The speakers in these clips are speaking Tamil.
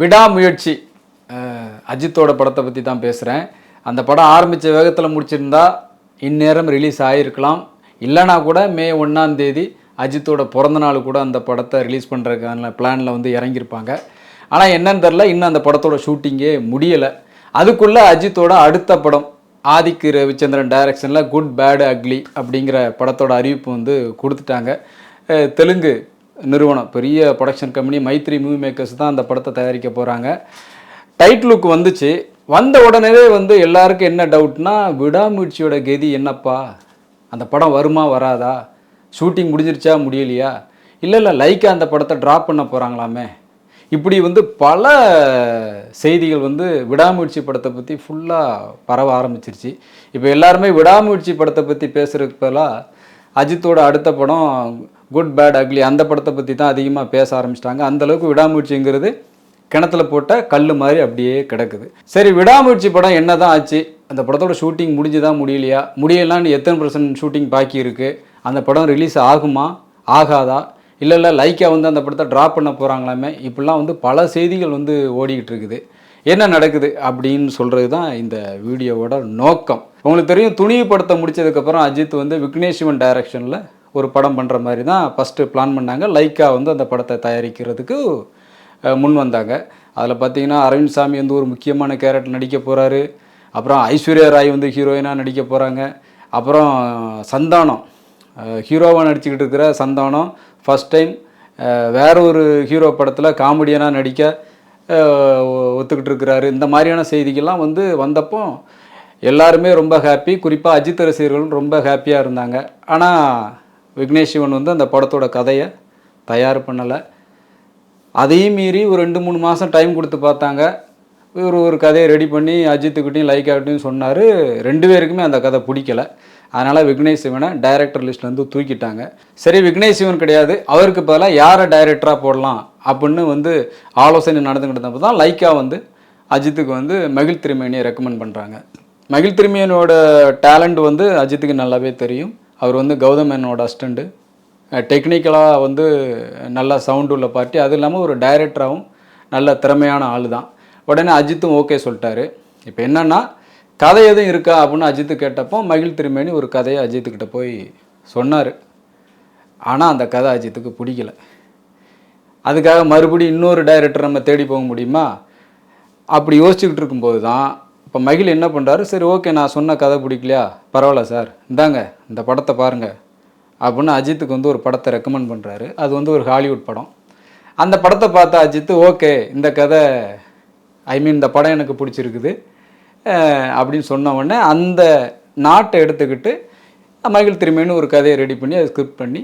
விடாமுயற்சி. அஜித்தோட படத்தை பற்றி தான் பேசுகிறேன் அந்த படம் ஆரம்பித்த வேகத்தில் முடிச்சிருந்தா இந்நேரம் ரிலீஸ் ஆகிருக்கலாம் இல்லைனா கூட மே ஒன்றாம் தேதி அஜித்தோட பிறந்த நாள் கூட அந்த படத்தை ரிலீஸ் பண்ணுறதுக்கான பிளானில் வந்து இறங்கியிருப்பாங்க. ஆனால் என்னன்னு தெரில இன்னும் அந்த படத்தோட ஷூட்டிங்கே முடியலை. அதுக்குள்ளே அஜித்தோட அடுத்த படம் ஆதிக்கு ரவிச்சந்திரன் டைரக்ஷனில் குட் பேடு அக்லி அப்படிங்கிற படத்தோட அறிவிப்பு வந்து கொடுத்துட்டாங்க. தெலுங்கு நிறுவனம் பெரிய production company Mythri movie makers தான் அந்த படத்தை தயாரிக்க போகிறாங்க டைட்டிலுக்கு வந்துச்சு. வந்த உடனே வந்து எல்லாருக்கும் என்ன டவுட்னா விடாமுயற்சியோட கதி என்னப்பா? அந்த படம் வருமா வராதா? ஷூட்டிங் முடிஞ்சிருச்சா முடியலையா? இல்லை இல்லை லைக்கா அந்த படத்தை ட்ராப் பண்ண போகிறாங்களாமே இப்படி வந்து பல செய்திகள் வந்து விடாமுயற்சி படத்தை பற்றி ஃபுல்லாக பரவ ஆரம்பிச்சிருச்சு. இப்போ எல்லாருமே விடாமுயற்சி படத்தை பற்றி பேசுகிறப்பெல்லாம் அஜித்தோட அடுத்த படம் குட் பேட் அக்லி அந்த படத்தை பற்றி தான் அதிகமாக பேச ஆரம்பிச்சிட்டாங்க. அந்தளவுக்கு விடாமுயற்சிங்கிறது கிணத்துல போட்ட கல் மாதிரி அப்படியே கிடக்குது. சரி விடாமுயற்சி படம் என்ன தான் ஆச்சு? அந்த படத்தோட ஷூட்டிங் முடிஞ்சுதான் முடியலையா? முடியலான்னு எத்தனை பர்சன்ட் ஷூட்டிங் பாக்கி இருக்குது அந்த படம் ரிலீஸ் ஆகுமா? ஆகாதா? இல்லை இல்லை லைக்கா வந்து அந்த படத்தை ட்ராப் பண்ண போகிறாங்களாமே இப்படிலாம் வந்து பல செய்திகள் வந்து ஓடிக்கிட்டு இருக்குது. என்ன நடக்குது அப்படின்னு சொல்கிறது தான் இந்த வீடியோவோட நோக்கம். உங்களுக்கு தெரியும் துணிவு படத்தை முடிச்சதுக்கப்புறம் அஜித் வந்து விக்னேஷ்வன் டைரக்ஷனில் ஒரு படம் பண்ணுற மாதிரி தான் ஃபஸ்ட்டு பிளான் பண்ணாங்க. லைக்கா வந்து அந்த படத்தை தயாரிக்கிறதுக்கு முன் வந்தாங்க. அதில் பார்த்தீங்கன்னா அரவிந்த் சாமி வந்து ஒரு முக்கியமான கேரக்டர் நடிக்க போகிறாரு அப்புறம் ஐஸ்வர்யா ராய் வந்து ஹீரோயினாக நடிக்க போகிறாங்க அப்புறம் சந்தானம். ஹீரோவாக நடிச்சுக்கிட்டு இருக்கிற சந்தானம் ஃபஸ்ட் டைம் வேற ஒரு ஹீரோ படத்தில் காமெடியனாக நடிக்க ஒ- ஒத்துக்கிட்டு இருக்கிறாரு. இந்த மாதிரியான செய்திகள்லாம் வந்து வந்தப்போ எல்லாருமே ரொம்ப ஹாப்பி குறிப்பாக அஜித் ரசிகர்களும் ரொம்ப ஹாப்பியாக இருந்தாங்க. ஆனால் விக்னேஷ் சிவன் வந்து அந்த படத்தோட கதையை தயார் பண்ணலை. அதையும் மீறி ஒரு ரெண்டு மூணு மாதம் டைம் கொடுத்து பார்த்தாங்க. இவர் ஒரு கதையை ரெடி பண்ணி அஜித்துக்கிட்டையும் லைக் ஆகிட்டையும் சொன்னார். ரெண்டு பேருக்குமே அந்த கதை பிடிக்கல. அதனால் விக்னேஷ் சிவனை டைரக்டர் லிஸ்ட்லேருந்து தூக்கிட்டாங்க. சரி விக்னேஷ் சிவன் கிடையாது. அவருக்கு பதிலாக யாரை டைரக்டராக போடலாம் அப்படின்னு வந்து ஆலோசனை நடந்துக்கிட்டு இருந்தப்போ தான் லைக்கா வந்து அஜித்துக்கு வந்து மகிழ் திருமேனியை ரெக்கமெண்ட் பண்ணுறாங்க மகிழ் திருமேனியோட டேலண்ட் வந்து அஜித்துக்கு நல்லாவே தெரியும். அவர் வந்து கௌதமேனோட அஸ்டண்ட்டு டெக்னிக்கலாக வந்து நல்ல சவுண்டு உள்ள பார்ட்டி அது இல்லாமல் ஒரு டைரக்டராகவும் நல்ல திறமையான ஆள் தான் உடனே அஜித்தும் ஓகே சொல்லிட்டாரு. இப்போ என்னென்னா கதை எதுவும் இருக்கா அப்படின்னு அஜித்து கேட்டப்போ மகிழ் திருமேனி ஒரு கதையை அஜித்துக்கிட்ட போய் சொன்னார். ஆனால் அந்த கதை அஜித்துக்கு பிடிக்கல. அதுக்காக மறுபடியும் இன்னொரு டைரக்டர் நம்ம தேடி போக முடியுமா? அப்படி யோசிச்சுக்கிட்டு இருக்கும்போது தான் இப்போ மகிழ் என்ன பண்ணுறாரு சரி ஓகே நான் சொன்ன கதை பிடிக்கலையா? பரவாயில்ல சார். இந்தாங்க இந்த படத்தை பாருங்கள் அப்படின்னு அஜித்துக்கு வந்து ஒரு படத்தை ரெக்கமெண்ட் பண்ணுறாரு அது வந்து ஒரு ஹாலிவுட் படம். அந்த படத்தை பார்த்த அஜித்து ஓகே இந்த கதை ஐ மீன் இந்த படம் எனக்கு பிடிச்சிருக்குது. அப்படின்னு சொன்ன உடனே அந்த நாட்டை எடுத்துக்கிட்டு மகிழ் திரும்பின்னு ஒரு கதையை ரெடி பண்ணி அதை ஸ்கிரிப்ட் பண்ணி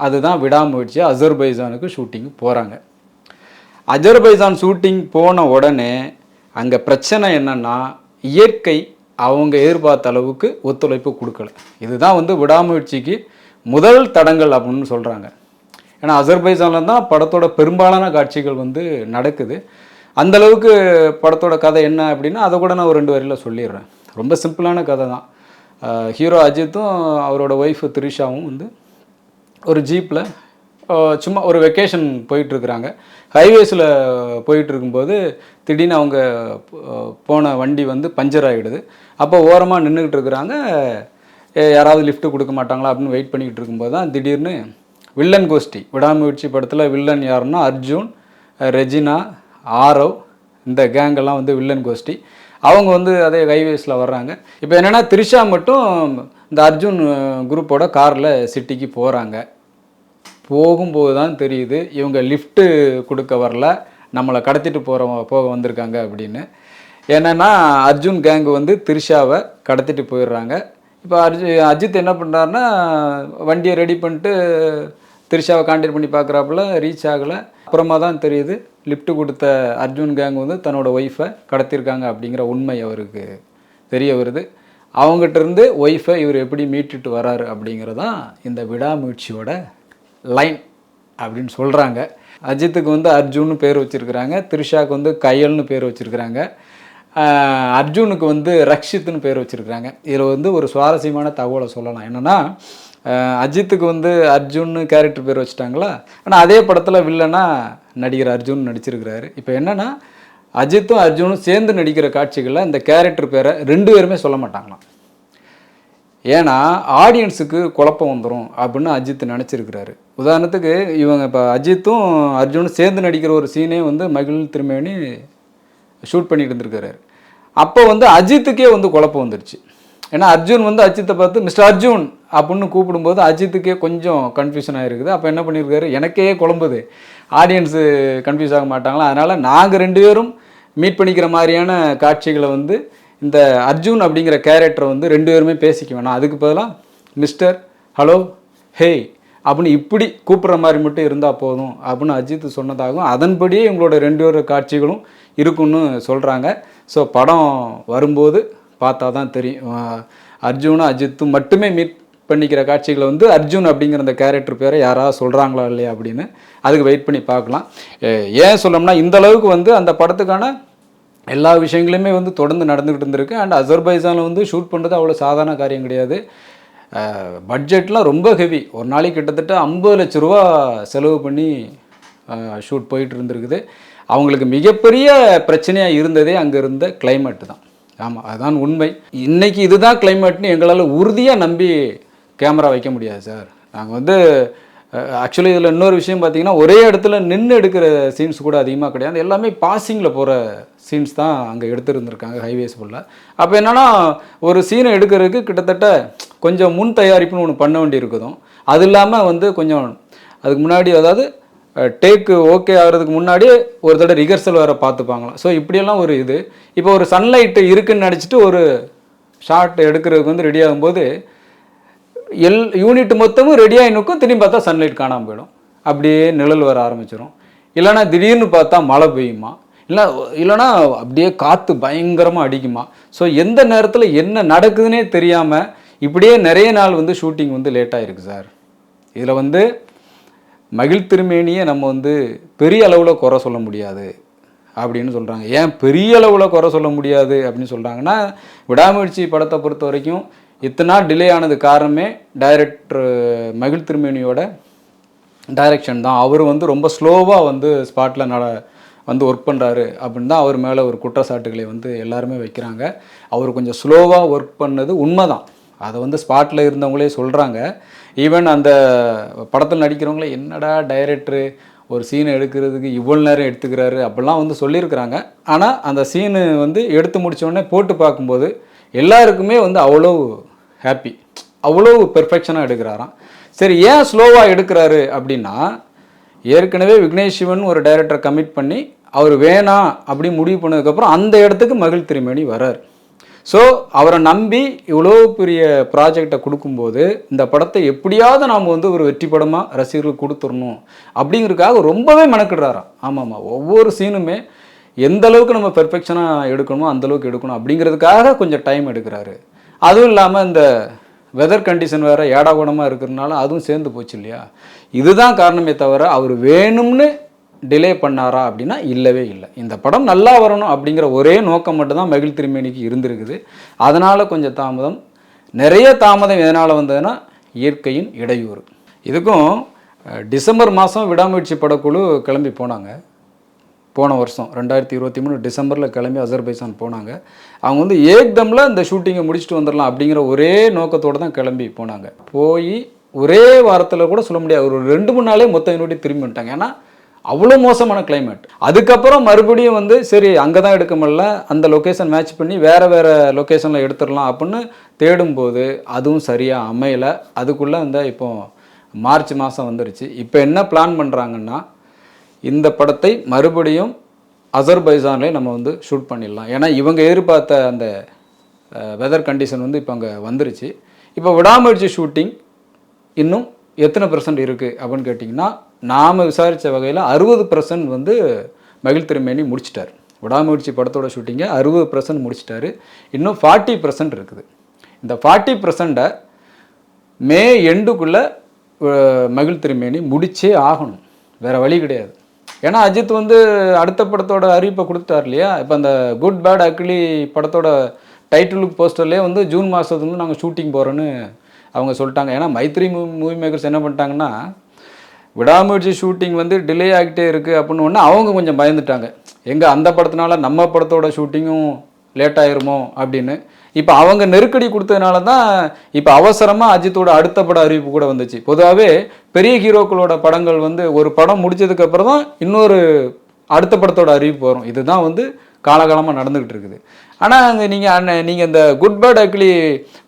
அதுதான் விடாமுயற்சி அஜர்பைசானுக்கு ஷூட்டிங் போகிறாங்க அஜர்பைஜான் ஷூட்டிங் போன உடனே அங்கே பிரச்சனை என்னன்னா இயற்கை அவங்க எதிர்பார்த்த அளவுக்கு ஒத்துழைப்பு கொடுக்கல. இதுதான் வந்து விடாமுயற்சிக்கு முதல் தடங்கள் அப்படின்னு சொல்கிறாங்க ஏன்னா அசர்பைஜானில் தான் படத்தோட பெரும்பாலான காட்சிகள் வந்து நடக்குது. அந்தளவுக்கு படத்தோட கதை என்ன அப்படின்னா அதை கூட நான் ஒரு ரெண்டு வரியில் சொல்லிடுறேன். ரொம்ப சிம்பிளான கதை தான் ஹீரோ அஜித்தும் அவரோட ஒய்ஃபு த்ரிஷாவும் வந்து ஒரு ஜீப்பில் சும்மா ஒரு வெக்கேஷன் போயிட்டுருக்குறாங்க. ஹைவேஸில் போயிட்டு இருக்கும்போது திடீர்னு அவங்க போன வண்டி வந்து பஞ்சர் ஆகிடுது அப்போ ஓரமாக நின்றுக்கிட்டு இருக்கிறாங்க யாராவது லிஃப்ட்டு கொடுக்க மாட்டாங்களா அப்படின்னு வெயிட் பண்ணிக்கிட்டு இருக்கும்போது தான் திடீர்னு வில்லன் கோஷ்டி விடாமுயற்சி படத்தில் வில்லன் யாருன்னா அர்ஜுன் ரெஜினா ஆரவ் இந்த கேங்கெல்லாம் வந்து வில்லன் கோஷ்டி. அவங்க வந்து அதே ஹைவேஸில் வர்றாங்க. இப்போ என்னென்னா த்ரிஷா மட்டும் இந்த அர்ஜுன் குரூப்போட காரில் சிட்டிக்கு போகிறாங்க போகும்போது தான் தெரியுது இவங்க லிஃப்ட்டு கொடுக்க வரல நம்மளை கடத்திட்டு போகிற போக வந்திருக்காங்க அப்படின்னு. என்னென்னா அர்ஜுன் கேங்கு வந்து த்ரிஷாவை கடத்திட்டு போயிடுறாங்க. இப்போ அர்ஜு அஜித் என்ன பண்ணுறாருன்னா வண்டியை ரெடி பண்ணிட்டு திரிஷாவை கான்டாக்ட் பண்ணி பார்க்குறாப்புல ரீச் ஆகலை. அப்புறமா தான் தெரியுது லிஃப்ட் கொடுத்த அர்ஜுன் கேங் வந்து தன்னோட ஒய்ஃபை கடத்திருக்காங்க அப்படிங்கிற உண்மை அவருக்கு தெரிய வருது. அவங்ககிட்ட இருந்து ஒய்ஃபை இவர் எப்படி மீட்டுட்டு வராரு அப்படிங்கிறதான் இந்த விடாமுயற்சியோட லைன் அப்படின்னு சொல்கிறாங்க அஜித்துக்கு வந்து அர்ஜுன்னு பேர் வச்சுருக்கிறாங்க. த்ரிஷாவுக்கு வந்து கையல்னு பேர் வச்சுருக்கிறாங்க. அர்ஜுனுக்கு வந்து ரக்ஷித்னு பேர் வச்சுருக்கிறாங்க. இதில் வந்து ஒரு சுவாரஸ்யமான தகவலை சொல்லலாம். என்னென்னா அஜித்துக்கு வந்து அர்ஜுன்னு கேரக்டர் பேர் வச்சுட்டாங்களா? ஆனால் அதே படத்தில் வில்லனா நடிகர் அர்ஜுன் நடிச்சிருக்கிறாரு. இப்போ என்னென்னா அஜித்தும் அர்ஜுனும் சேர்ந்து நடிக்கிற காட்சிகளில் இந்த கேரக்டர் பேரை ரெண்டு பேருமே சொல்ல மாட்டாங்களாம். ஏன்னா ஆடியன்ஸுக்கு குழப்பம் வந்துடும் அப்படின்னு அஜித் நினச்சிருக்கிறாரு. உதாரணத்துக்கு இவங்க இப்போ அஜித்தும் அர்ஜுனும் சேர்ந்து நடிக்கிற ஒரு சீனே வந்து மகிழ் திருமேனி ஷூட் பண்ணிட்டு இருந்திருக்காரு. அப்போ வந்து அஜித்துக்கே வந்து குழப்பம் வந்துருச்சு. ஏன்னா அர்ஜுன் வந்து அஜித்தை பார்த்து மிஸ்டர் அர்ஜுன் அப்படின்னு கூப்பிடும்போது அஜித்துக்கே கொஞ்சம் கன்ஃபியூஷன் ஆகிருக்குது அப்போ என்ன பண்ணியிருக்காரு எனக்கே குழம்புது. ஆடியன்ஸு கன்ஃபியூஸ் ஆக மாட்டாங்களா? அதனால் நாங்கள் ரெண்டு பேரும் மீட் பண்ணிக்கிற மாதிரியான காட்சிகளை வந்து இந்த அர்ஜுன் அப்படிங்கிற கேரக்டரை வந்து ரெண்டு பேருமே பேசிக்க வேணாம் அதுக்கு பதிலாக மிஸ்டர் ஹலோ ஹேய் அப்படின்னு இப்படி கூப்பிட்ற மாதிரி மட்டும் இருந்தால் போதும் அப்படின்னு அஜித் சொன்னதாகவும் அதன்படியே இவங்களோட ரெண்டு பேர் காட்சிகளும் இருக்குன்னு சொல்கிறாங்க ஸோ படம் வரும்போது பார்த்தா தான் தெரியும் அர்ஜுனும் அஜித்தும் மட்டுமே மீட் பண்ணிக்கிற காட்சிகளை வந்து அர்ஜுன் அப்படிங்கிற அந்த கேரக்டர் பேரை யாராவது சொல்கிறாங்களா இல்லையா அப்படின்னு அதுக்கு வெயிட் பண்ணி பார்க்கலாம். ஏன் சொல்லணும்னா இந்த அளவுக்கு வந்து அந்த படத்துக்கான எல்லா விஷயங்களுமே வந்து தொடர்ந்து நடந்துகிட்டு இருந்திருக்கு. அண்ட் அசர்பைசானில் வந்து ஷூட் பண்ணுறது அவ்வளோ சாதாரண காரியம் கிடையாது. பட்ஜெட்லாம் ரொம்ப ஹெவி ஒரு நாளைக்கு கிட்டத்தட்ட ஐம்பது லட்ச ரூபா செலவு பண்ணி ஷூட் போயிட்டு இருந்திருக்குது. அவங்களுக்கு மிகப்பெரிய பிரச்சனையாக இருந்ததே அங்கே இருந்த கிளைமேட்டு தான். ஆமாம் அதுதான் உண்மை. இன்னைக்கு இதுதான் கிளைமேட்னு எங்களால் உறுதியாக நம்பி கேமரா வைக்க முடியாது சார் நாங்கள் வந்து ஆக்சுவலி இதில் இன்னொரு விஷயம் பார்த்தீங்கன்னா ஒரே இடத்துல நின்று எடுக்கிற சீன்ஸ் கூட அதிகமாக கிடையாது. எல்லாமே பாசிங்கில் போகிற சீன்ஸ் தான் அங்கே எடுத்துருந்துருக்காங்க ஹைவேஸ் ஃபுல்லாக அப்போ என்னென்னா ஒரு சீனை எடுக்கிறதுக்கு கிட்டத்தட்ட கொஞ்சம் முன் தயாரிப்புன்னு ஒன்று பண்ண வேண்டியிருக்குதும் அது இல்லாமல் வந்து கொஞ்சம் அதுக்கு முன்னாடி அதாவது டேக்கு ஓகே ஆகிறதுக்கு முன்னாடியே ஒரு தடவை ரிகர்சல் வேறு பார்த்துப்பாங்களாம். ஸோ இப்படியெல்லாம் ஒரு இது. இப்போ ஒரு சன்லைட்டு இருக்குன்னு நினச்சிட்டு ஒரு ஷார்ட் எடுக்கிறதுக்கு வந்து ரெடி ஆகும்போது எல் யூனிட் மொத்தமும் ரெடியாக நிற்கும். திரும்பி பார்த்தா சன்லைட் காணாமல் போயிடும். அப்படியே நிழல் வர ஆரம்பிச்சிடும் இல்லைன்னா திடீர்னு பார்த்தா மழை பெய்யுமா? இல்லை இல்லைன்னா அப்படியே காற்று பயங்கரமாக அடிக்குமா? ஸோ எந்த நேரத்தில் என்ன நடக்குதுன்னே தெரியாமல் இப்படியே நிறைய நாள் வந்து ஷூட்டிங் வந்து லேட்டாக இருக்குது சார் இதில் வந்து மகிழ் திருமேனியை நம்ம வந்து பெரிய அளவில் குறை சொல்ல முடியாது அப்படின்னு சொல்கிறாங்க ஏன் பெரிய அளவில் குறை சொல்ல முடியாது அப்படின்னு சொல்கிறாங்கன்னா விடாமுயற்சி படத்தை பொறுத்த வரைக்கும் இத்தனை நாள் டிலே ஆனது காரணமே டைரக்டர் மகிழ் திருமேனியோட டைரக்ஷன் தான். அவர் வந்து ரொம்ப ஸ்லோவாக வந்து ஸ்பாட்டில் நட வந்து ஒர்க் பண்ணுறாரு அப்படின்னு தான் அவர் மேலே ஒரு குற்றச்சாட்டுகளை வந்து எல்லாருமே வைக்கிறாங்க. அவர் கொஞ்சம் ஸ்லோவாக ஒர்க் பண்ணது உண்மை தான் அதை வந்து ஸ்பாட்டில் இருந்தவங்களே சொல்கிறாங்க ஈவன் அந்த படத்தில் நடிக்கிறவங்களே என்னடா டைரக்டரு ஒரு சீனை எடுக்கிறதுக்கு இவ்வளோ நேரம் எடுத்துக்கிறாரு? அப்படிலாம் வந்து சொல்லியிருக்கிறாங்க. ஆனால் அந்த சீனு வந்து எடுத்து முடித்தோடனே போட்டு பார்க்கும்போது எல்லாருக்குமே வந்து அவ்வளோ ஹாப்பி அவ்வளோ பெர்ஃபெக்ஷனாக எடுக்கிறாராம். சரி ஏன் ஸ்லோவாக எடுக்கிறாரு அப்படின்னா ஏற்கனவே விக்னேஷ் சிவன் ஒரு டைரக்டரை கமிட் பண்ணி அவர் வேணாம் அப்படி முடிவு பண்ணதுக்கப்புறம் அந்த இடத்துக்கு மகிழ் திருமேனி வரார். ஸோ அவரை நம்பி இவ்வளோ பெரிய ப்ராஜெக்டை கொடுக்கும்போது இந்த படத்தை எப்படியாவது நாம் வந்து ஒரு வெற்றி படமாக ரசிகர்களுக்கு கொடுத்துடணும் அப்படிங்கிறதுக்காக ரொம்பவே மெனக்கிடுறாராம். ஆமாம்மா ஒவ்வொரு சீனுமே எந்த அளவுக்கு நம்ம பெர்ஃபெக்ஷனாக எடுக்கணுமோ அந்தளவுக்கு எடுக்கணும் அப்படிங்கிறதுக்காக கொஞ்சம் டைம் எடுக்கிறாரு. அதுவும் இல்லாமல் இந்த வெதர் கண்டிஷன் வேறு ஏடாகுணமாக இருக்கிறதுனால அதுவும் சேர்ந்து போச்சு இல்லையா? இதுதான் காரணமே தவிர அவர் வேணும்னு டிலே பண்ணாரா அப்படின்னா இல்லவே இல்லை. இந்த படம் நல்லா வரணும் அப்படிங்கிற ஒரே நோக்கம் மட்டும்தான் மகிழ் திருமேனிக்கு இருந்திருக்குது. அதனால் கொஞ்சம் தாமதம். நிறைய தாமதம் எதனால் வந்ததுன்னா இயற்கையின் இடையூறு. இதுக்கும் டிசம்பர் மாதம் விடாமுயற்சி படக்குழு கிளம்பி போனாங்க. போன வருஷம் ரெண்டாயிரத்தி இருபத்தி மூணு டிசம்பரில் கிளம்பி அசர்பைசான் போனாங்க. அவங்க வந்து ஏக்தமில் இந்த ஷூட்டிங்கை முடிச்சுட்டு வந்துடலாம் அப்படிங்கிற ஒரே நோக்கத்தோடு தான் கிளம்பி போனாங்க. போய் ஒரே வாரத்தில் கூட சொல்ல முடியாது. ஒரு ரெண்டு மூணு நாளே மொத்தம் இன்னொட்டி திரும்பி வந்துட்டாங்க. ஏன்னா அவ்வளோ மோசமான கிளைமேட் அதுக்கப்புறம் மறுபடியும் வந்து சரி அங்கே தான் எடுக்க முடியல. அந்த லொக்கேஷன் மேட்ச் பண்ணி வேறு வேறு லொக்கேஷனில் எடுத்துடலாம் அப்படின்னு தேடும்போது அதுவும் சரியாக அமையலை. அதுக்குள்ளே இந்த இப்போ மார்ச் மாதம் வந்துருச்சு. இப்போ என்ன பிளான் பண்ணுறாங்கன்னா இந்த படத்தை மறுபடியும் அசர்பைசான்லேயே நம்ம வந்து ஷூட் பண்ணிடலாம். ஏன்னா இவங்க எதிர்பார்த்த அந்த வெதர் கண்டிஷன் வந்து இப்போ அங்கே வந்துருச்சு. இப்போ விடாமுயற்சி ஷூட்டிங் இன்னும் எத்தனை பர்சன்ட் இருக்குது அப்படின்னு கேட்டிங்கன்னா நாம் விசாரித்த வகையில் அறுபது பர்சன்ட் வந்து மகிழ் திருமேனி முடிச்சிட்டார். விடாமுயற்சி படத்தோட ஷூட்டிங்கை அறுபது பர்சன்ட் முடிச்சிட்டாரு. இன்னும் ஃபார்ட்டி பர்சன்ட் இருக்குது. இந்த ஃபார்ட்டி பர்சண்ட்டை மே எண்டுக்குள்ளே மகிழ் திருமேனி முடிச்சே ஆகணும். வேறு வழி கிடையாது. ஏன்னா அஜித் வந்து அடுத்த படத்தோட அறிவிப்பை கொடுத்துட்டார் இல்லையா? இப்போ அந்த குட் பேட் அக்லி படத்தோட டைட்டிலுக்கு போஸ்டர்லேயே வந்து ஜூன் மாதத்துல வந்து நாங்கள் ஷூட்டிங் போகிறோன்னு அவங்க சொல்லிட்டாங்க. ஏன்னா மைத்ரி மூவி மேக்கர்ஸ் என்ன பண்ணிட்டாங்கன்னா விடாமுயற்சி ஷூட்டிங் வந்து டிலே ஆகிட்டே இருக்குது அப்படின்னு ஒன்று அவங்க கொஞ்சம் பயந்துட்டாங்க. எங்கே அந்த படத்தினால நம்ம படத்தோட ஷூட்டிங்கும் லேட் ஆயிருமோ அப்படின்னு. இப்போ அவங்க நெருக்கடி கொடுத்ததுனால தான் இப்போ அவசரமாக அஜித்தோட அடுத்த பட அறிவிப்பு கூட வந்துச்சு. பொதுவாகவே பெரிய ஹீரோக்களோட படங்கள் வந்து ஒரு படம் முடிச்சதுக்கு அப்புறம் தான் இன்னொரு அடுத்த படத்தோட அறிவிப்பு வரும். இதுதான் வந்து காலகாலமாக நடந்துக்கிட்டு இருக்குது. ஆனால் அங்கே நீங்கள் அண்ணன் நீங்கள் இந்த குட் பேட் அக்லி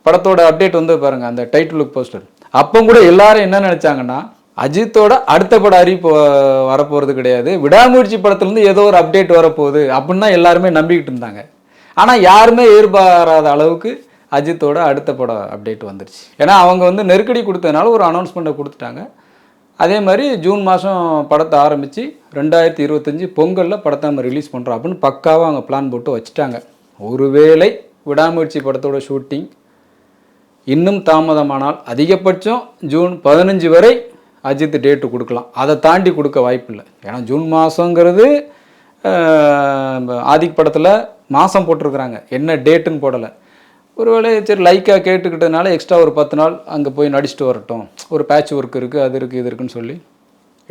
படத்தோட அப்டேட் வந்து பாருங்கள் அந்த டைட்டில் லுக் போஸ்டர் அப்போ கூட எல்லாரும் என்ன நினச்சாங்கன்னா அஜித்தோட அடுத்த பட அறிவிப்பு வரப்போகிறது கிடையாது. விடாமுயற்சி படத்துலேருந்து ஏதோ ஒரு அப்டேட் வரப்போகுது அப்படின்னு தான் எல்லாருமே நம்பிக்கிட்டு இருந்தாங்க. ஆனால் யாருமே எதிர்பாராத அளவுக்கு அஜித்தோட அடுத்த படம் அப்டேட் வந்துருச்சு. ஏன்னா அவங்க வந்து நெருக்கடி கொடுத்ததுனால ஒரு அனௌன்ஸ்மெண்ட்டை கொடுத்துட்டாங்க. அதே மாதிரி ஜூன் மாதம் படத்தை ஆரம்பித்து ரெண்டாயிரத்தி இருபத்தஞ்சி பொங்கலில் படத்தை நம்ம ரிலீஸ் பண்ணுறோம் அப்படின்னு பக்காவாக அவங்க பிளான் போட்டு வச்சுட்டாங்க. ஒருவேளை விடாமுயற்சி படத்தோட ஷூட்டிங் இன்னும் தாமதமானால் அதிகபட்சம் ஜூன் பதினஞ்சு வரை அஜித் டேட்டு கொடுக்கலாம். அதை தாண்டி கொடுக்க வாய்ப்பில்லை. ஏன்னா ஜூன் மாதங்கிறது ஆதிக் படத்தில் மாதம் போட்டிருக்கிறாங்க. என்ன டேட்டுன்னு போடலை. ஒருவேளை சரி லைக்காக கேட்டுக்கிட்டதுனால எக்ஸ்ட்ரா ஒரு பத்து நாள் அங்கே போய் நடிச்சுட்டு வரட்டும். ஒரு பேட்ச் ஒர்க் இருக்குது அது இருக்குது இது இருக்குன்னு சொல்லி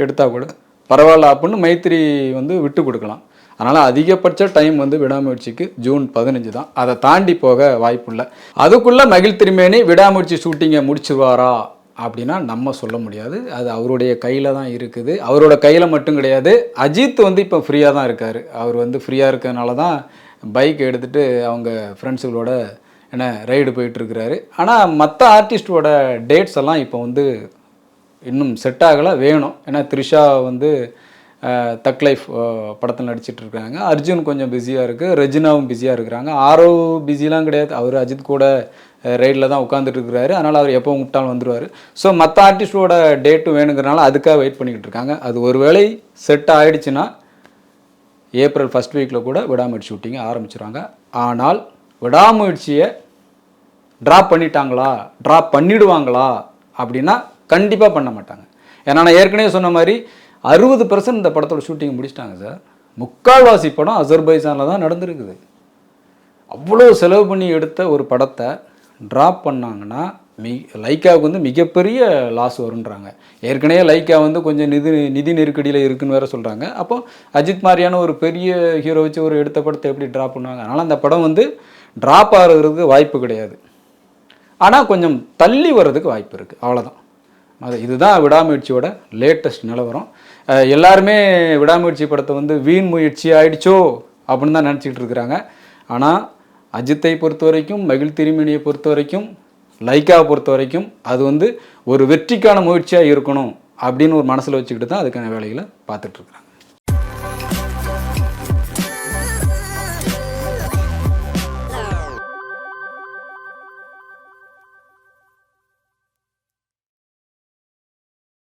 எடுத்தால் கூட பரவாயில்ல அப்படின்னு மைத்திரி வந்து விட்டு கொடுக்கலாம். அதனால் அதிகபட்ச டைம் வந்து விடாமுயற்சிக்கு ஜூன் பதினஞ்சு தான். அதை தாண்டி போக வாய்ப்பு இல்லை. அதுக்குள்ளே மகிழ் திருமேனி விடாமுயற்சி ஷூட்டிங்கை முடிச்சுவாரா அப்படின்னா நம்ம சொல்ல முடியாது. அது அவருடைய கையில் தான் இருக்குது. அவரோட கையில் மட்டும் கிடையாது. அஜித் வந்து இப்போ ஃப்ரீயாக தான் இருக்கார். அவர் வந்து ஃப்ரீயாக இருக்கிறதுனால தான் பைக் எடுத்துகிட்டு அவங்க ஃப்ரெண்ட்ஸுகளோட என்ன ரைடு போயிட்டுருக்கிறாரு ஆனால் மற்ற ஆர்டிஸ்டோட டேட்ஸ் எல்லாம் இப்போ வந்து இன்னும் செட் ஆகலை. வேணும். ஏன்னா த்ரிஷா வந்து தக் லைஃப் படத்தில் நடிச்சிட்டு இருக்காங்க. அர்ஜுன் கொஞ்சம் பிஸியாக இருக்குது ரெஜினாவும் பிஸியாக இருக்கிறாங்க. ஆரோ பிஸிலாம் கிடையாது. அவர் அஜித் கூட ரைடில் தான் உட்காந்துட்டு இருக்கிறாரு அதனால் அவர் எப்போ விட்டாலும் வந்துடுவார் ஸோ மற்ற ஆர்டிஸ்டோட டேட்டும் வேணுங்கிறனால அதுக்காக வெயிட் பண்ணிக்கிட்டு இருக்காங்க அது ஒருவேளை செட் ஆகிடுச்சுன்னா ஏப்ரல் ஃபஸ்ட் வீக்கில் கூட விடாமுயற்சி ஷூட்டிங்கை ஆரம்பிச்சிருவாங்க. ஆனால் விடாமுயற்சியை ட்ராப் பண்ணிட்டாங்களா? ட்ராப் பண்ணிடுவாங்களா? அப்படின்னா கண்டிப்பாக பண்ண மாட்டாங்க. ஏன்னா நான் ஏற்கனவே சொன்ன மாதிரி அறுபது பர்சன்ட் இந்த படத்தோட ஷூட்டிங் முடிச்சிட்டாங்க சார் முக்கால்வாசி படம் அசர்பைசானில் தான் நடந்திருக்குது. அவ்வளோ செலவு பண்ணி எடுத்த ஒரு படத்தை ட்ராப் பண்ணாங்கன்னா மி லைக்காவுக்கு வந்து மிகப்பெரிய லாஸ் வருன்றாங்க ஏற்கனவே லைக்கா வந்து கொஞ்சம் நிதி நிதி நெருக்கடியில் இருக்குன்னு வேற சொல்கிறாங்க அப்போ அஜித் மாதிரியான ஒரு பெரிய ஹீரோ வச்சு ஒரு எடுத்த படத்தை எப்படி ட்ராப் பண்ணுவாங்க? அதனால் அந்த படம் வந்து ட்ராப் ஆகிறதுக்கு வாய்ப்பு கிடையாது. ஆனால் கொஞ்சம் தள்ளி வர்றதுக்கு வாய்ப்பு இருக்குது அவ்வளோதான் அது இதுதான் விடாமுயற்சியோட லேட்டஸ்ட் நிலவரம். எல்லாருமே விடாமுயற்சி படத்தை வந்து வீண் முயற்சி ஆயிடுச்சோ அப்படின்னு தான் நினச்சிக்கிட்டு இருக்கிறாங்க. ஆனால் அஜித்தை பொறுத்த வரைக்கும் மகிழ் திருமணியை பொறுத்த வரைக்கும் லைக்காவை பொறுத்த வரைக்கும் அது வந்து ஒரு வெற்றிக்கான முயற்சியாக இருக்கணும் அப்படின்னு ஒரு மனசில் வச்சுக்கிட்டு தான் அதுக்கான வேலைகளை பார்த்துட்ருக்குறாங்க